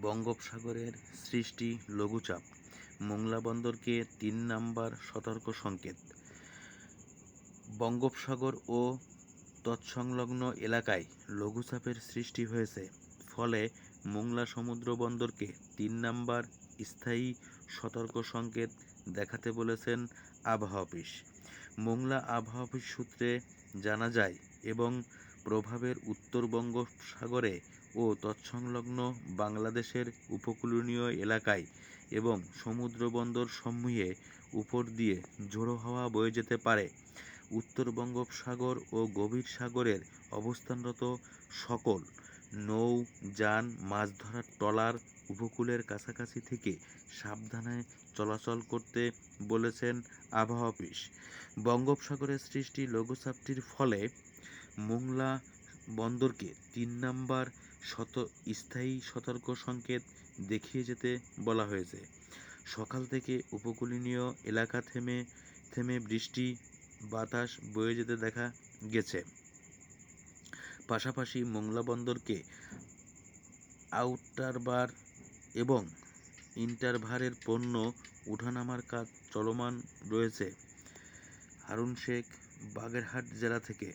বঙ্গোপসাগরের সৃষ্টি লঘুচাপ। মোংলা বন্দরকে তিন নাম্বার সতর্ক সংকেত। বঙ্গোপসাগর ও তৎসংলগ্ন এলাকায় লঘুচাপের সৃষ্টি হয়েছে। ফলে মোংলা সমুদ্র বন্দরকে তিন নাম্বার স্থায়ী সতর্ক সংকেত দেখাতে বলেছেন আবহাওয়া অফিস। মোংলা আবহাওয়া অফিস সূত্রে জানা যায় এবং প্রভাবের উত্তর বঙ্গোপসাগরে ও তৎসংলগ্ন বাংলাদেশের উপকূলীয় এলাকায় এবং সমুদ্র বন্দর সমূহে উপর দিয়ে ঝোড়ো হাওয়া বয়ে যেতে পারে। উত্তর বঙ্গোপসাগর ও গভীর সাগরের অবস্থানরত সকল নৌ, যান, মাছ ধরার ট্রলার উপকূলের কাছাকাছি থেকে সাবধানে চলাচল করতে বলেছেন আবহাওয়া অফিস। বঙ্গোপসাগরের সৃষ্টি লঘুচাপটির ফলে মোংলা বন্দরকে তিন নম্বর শত, স্থায়ী সতর্ক সংকেত দেখিয়ে যেতে বলা হয়েছে। সকাল থেকে উপকূলীয় এলাকা থেমে থেমে বৃষ্টি, বাতাস বয়ে যেতে দেখা গেছে। পাশাপাশি মোংলা বন্দরকে আউটারবার এবং ইন্টারভারের পণ্য উঠানামার কাজ চলমান রয়েছে। হারুন শেখ, বাগেরহাট জেলা থেকে